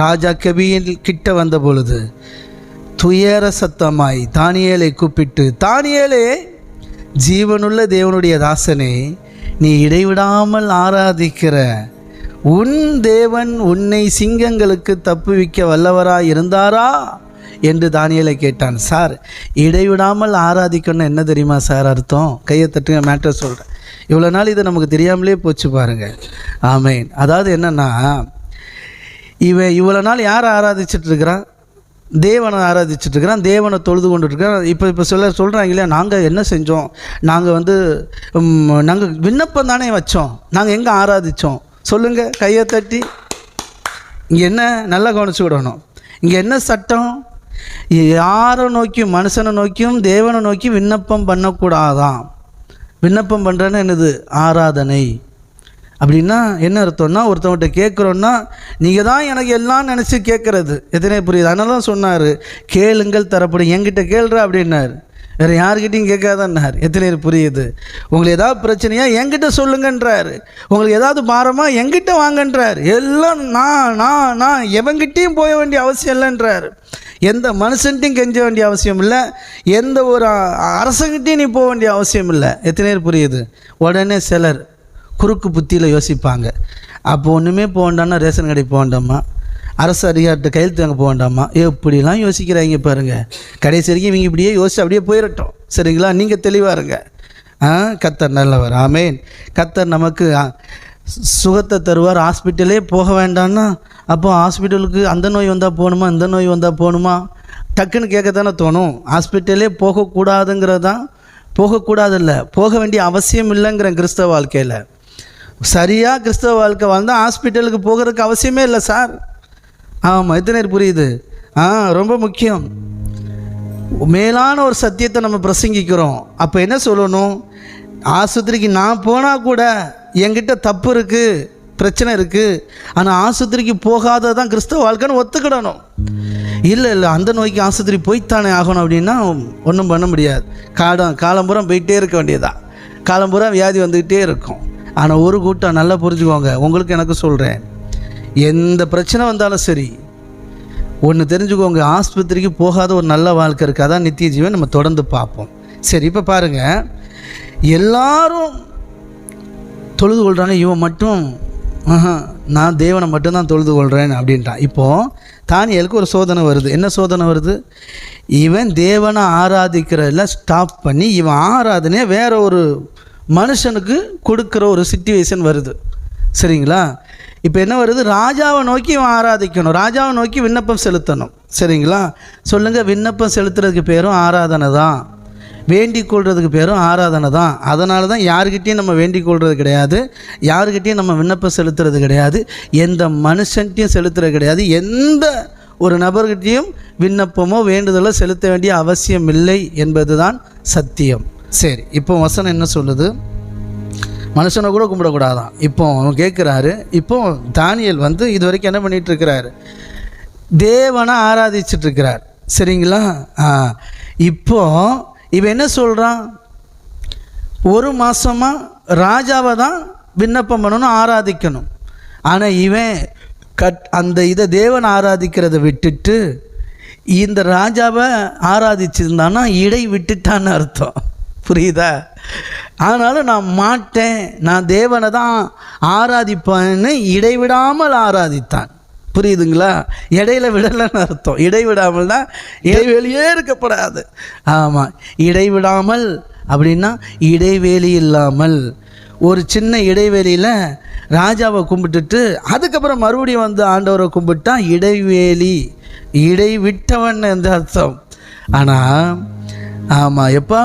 ராஜா கபியின் கிட்ட வந்த பொழுது துயர சத்தமாய் தானியேலை கூப்பிட்டு தானியலே ஜீவனுள்ள தேவனுடைய தாசனே நீ இடைவிடாமல் ஆராதிக்கிற. உன் தேவன் உன்னை சிங்கங்களுக்கு தப்புவிக்க வல்லவராக இருந்தாரா? என்று தானியலை கேட்டான். சார் இடைவிடாமல் ஆராதிக்கணும்னு என்ன தெரியுமா சார் அர்த்தம்? கையை தட்டுங்க மேட்டர் சொல்கிறேன் இவ்வளோ நாள் இது நமக்கு தெரியாமலே போச்சு பாருங்கள் ஆமேன். அதாவது என்னென்னா இவன் இவ்வளோ நாள் யாரை ஆராதிச்சிட்டு இருக்கிறான் தேவனை ஆராதிச்சுட்டு இருக்கிறான் தேவனை தொழுது கொண்டு இருக்கிறான் இப்போ இப்போ சொல்ல சொல்கிறாங்க இல்லையா நாங்கள் என்ன செஞ்சோம்? நாங்கள் வந்து நாங்கள் விண்ணப்பம் தானே வச்சோம். நாங்கள் எங்கே ஆராதித்தோம் சொல்லுங்கள் கையை தட்டி. இங்கே என்ன நல்லா கவனிச்சு விடணும். இங்கே என்ன சட்டம்? யாரை நோக்கியும் மனுஷனை நோக்கியும் தேவனை நோக்கி விண்ணப்பம் பண்ணக்கூடாதான். விண்ணப்பம் பண்ணுறேன்னு என்னது? ஆராதனை. அப்படின்னா என்ன அர்த்தம்னா ஒருத்தவங்கிட்ட கேட்குறோன்னா நீங்கள் தான் எனக்கு எல்லாம் நினச்சி கேட்குறது. எத்தனை புரியுது? அதனால தான் சொன்னார் கேளுங்கள் தரப்படும். என்கிட்ட கேளுற அப்படின்னார். வேறு யார்கிட்டையும் கேட்காதன்னார். எத்தனை பேர் புரியுது? உங்களுக்கு ஏதாவது பிரச்சனையா? என்கிட்ட சொல்லுங்கன்றார். உங்களுக்கு ஏதாவது பாரமாக என்கிட்ட வாங்கன்றார். எல்லாம் நான் நான் நான் எவங்கிட்டையும் போக வேண்டிய அவசியம் இல்லைன்றார். எந்த மனுஷன்ட்டையும் கெஞ்ச வேண்டிய அவசியம் இல்லை. எந்த ஒரு அரசங்கிட்டையும் நீ போக வேண்டிய அவசியம் இல்லை. எத்தனை பேர் புரியுது? உடனே சிலர் குறுக்கு புத்தியில் யோசிப்பாங்க. அப்போ ஒன்றுமே போக வேண்டாம்னா ரேஷன் கடைக்கு போக வேண்டாமா? அரசு அதிகாரத்தை கையெழுத்து வாங்க போக வேண்டாமா? எப்படிலாம் யோசிக்கிறாங்க பாருங்கள் கடைசி வரைக்கும் இவங்க இப்படியே யோசிச்சு அப்படியே போயிடட்டும் சரிங்களா? நீங்கள் தெளிவாக இருங்க. ஆ கத்தர் நல்லவர். ஆமேன். கத்தர் நமக்கு சுகத்தை தருவார். ஹாஸ்பிட்டலே போக வேண்டாம்னா அப்போ ஹாஸ்பிட்டலுக்கு அந்த நோய் வந்தால் போகணுமா? இந்த நோய் வந்தால் போகணுமா? டக்குன்னு கேட்க தானே தோணும். ஹாஸ்பிட்டலே போகக்கூடாதுங்கிறது தான் போகக்கூடாதில்ல போக வேண்டிய அவசியம் இல்லைங்கிற கிறிஸ்தவ வாழ்க்கையில். சரியாக கிறிஸ்தவ வாழ்க்கை வாழ்ந்தால் ஹாஸ்பிட்டலுக்கு போகிறதுக்கு அவசியமே இல்லை சார். ஆமாம் எத்தனை புரியுது? ஆ ரொம்ப முக்கியம். மேலான ஒரு சத்தியத்தை நம்ம பிரசங்கிக்கிறோம். அப்போ என்ன சொல்லணும்? ஆஸ்பத்திரிக்கு நான் போனால் கூட என்கிட்ட தப்பு இருக்குது பிரச்சனை இருக்குது ஆனால் ஆஸ்பத்திரிக்கு போகாத தான் கிறிஸ்தவ வாழ்க்கைன்னு ஒத்துக்கிடணும். இல்லை இல்லை அந்த நோய்க்கு ஆஸ்பத்திரி போய்த்தானே ஆகணும் அப்படின்னா ஒன்றும் பண்ண முடியாது. காலம் காலம்புறம் போயிட்டே இருக்க வேண்டியதான் காலம்புறம் வியாதி வந்துக்கிட்டே இருக்கும். ஆனால் ஒரு கூட்டம் நல்லா புரிஞ்சுக்கோங்க. உங்களுக்கு எனக்கு சொல்கிறேன் எந்த பிரச்சனை வந்தாலும் சரி ஒன்று தெரிஞ்சுக்கோங்க. ஆஸ்பத்திரிக்கு போகாத ஒரு நல்ல வாழ்க்கை இருக்குது அதான் நித்திய ஜீவன். நம்ம தொடர்ந்து பார்ப்போம். சரி இப்போ பாருங்கள் எல்லாரும் தொழுது கொள்கிறாங்க இவன் மட்டும் ஆஹா, நான் தேவனை மட்டும்தான் தொழுது கொள்கிறேன் அப்படின்ட்டான் இப்போது தானியலுக்கு ஒரு சோதனை வருது. என்ன சோதனை வருது? இவன் தேவனை ஆராதிக்கிறதில் ஸ்டாப் பண்ணி இவன் ஆராதனையை வேற ஒரு மனுஷனுக்கு கொடுக்குற ஒரு சுச்சுவேஷன் வருது. சரிங்களா? இப்போ என்ன வருது? ராஜாவை நோக்கி இவன் ஆராதிக்கணும். ராஜாவை நோக்கி விண்ணப்பம் செலுத்தணும். சரிங்களா? சொல்லுங்கள் விண்ணப்பம் செலுத்துறதுக்கு பேரும் ஆராதனை தான். வேண்டிக் கொள்றதுக்கு பேரும் ஆராதனை தான். அதனால தான் யாருக்கிட்டேயும் நம்ம வேண்டிக் கொள்வது கிடையாது. யாருக்கிட்டேயும் நம்ம விண்ணப்பம் செலுத்துறது கிடையாது. எந்த மனுஷன்ட்டையும் செலுத்துறது கிடையாது. எந்த ஒரு நபர்கிட்டையும் விண்ணப்பமோ வேண்டுதலோ செலுத்த வேண்டிய அவசியம் இல்லை என்பது தான் சத்தியம். சரி இப்போ வசனம் என்ன சொல்லுது? மனுஷனை கூட கும்பிடக்கூடாதான். இப்போ அவன் கேட்குறாரு இப்போ தானியல் வந்து இது வரைக்கும் என்ன பண்ணிட்டு இருக்கிறாரு? தேவனை ஆராதிச்சிட்டு இருக்கிறார். சரிங்களா? ஆ. இப்போ இவன் என்ன சொல்கிறான் ஒரு மாதமாக ராஜாவை தான் விண்ணப்பம் பண்ணணும் ஆராதிக்கணும். ஆனால் இவன் கட் அந்த இதை தேவன் ஆராதிக்கிறதை விட்டுட்டு இந்த ராஜாவை ஆராதிச்சிருந்தான்னா இடை விட்டுட்டான்னு அர்த்தம். புரியுதா? ஆனாலும் நான் மாட்டேன். நான் தேவனை தான் ஆராதிப்பேன்னு இடைவிடாமல் ஆராதித்தான். புரியுதுங்களா? இடையில விடலைன்னு அர்த்தம். இடைவிடாமல்னா இடைவெளியே இருக்கப்படாது. ஆமாம் இடைவிடாமல் அப்படின்னா இடைவேளி இல்லாமல். ஒரு சின்ன இடைவெளியில் ராஜாவை கும்பிட்டுட்டு அதுக்கப்புறம் மறுபடியும் வந்து ஆண்டவரை கும்பிட்டா இடைவேளி இடை விட்டவன் அர்த்தம். ஆனால் ஆமாம் எப்பா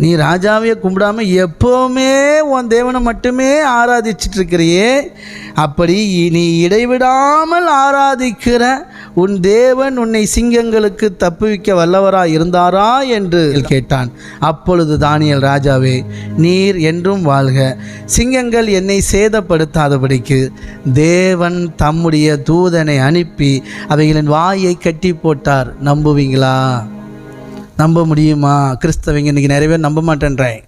நீ ராஜாவையே கும்பிடாம எப்போவுமே உன் தேவனை மட்டுமே ஆராதிச்சிட்டு இருக்கிறியே அப்படி நீ இடைவிடாமல் ஆராதிக்கிற உன் தேவன் உன்னை சிங்கங்களுக்கு தப்புவிக்க வல்லவரா இருந்தாரா என்று கேட்டான். அப்பொழுது தானியல் ராஜாவே நீர் என்றும் வாழ்க. சிங்கங்கள் என்னை சேதப்படுத்தாதபடிக்கு தேவன் தம்முடைய தூதனை அனுப்பி அவைகளின் வாயை கட்டி போட்டார். நம்புவீங்களா? நம்ப முடியுமா? கிறிஸ்தவங்க இன்றைக்கி நிறைய பேர் நம்ப மாட்டேன்றாங்க.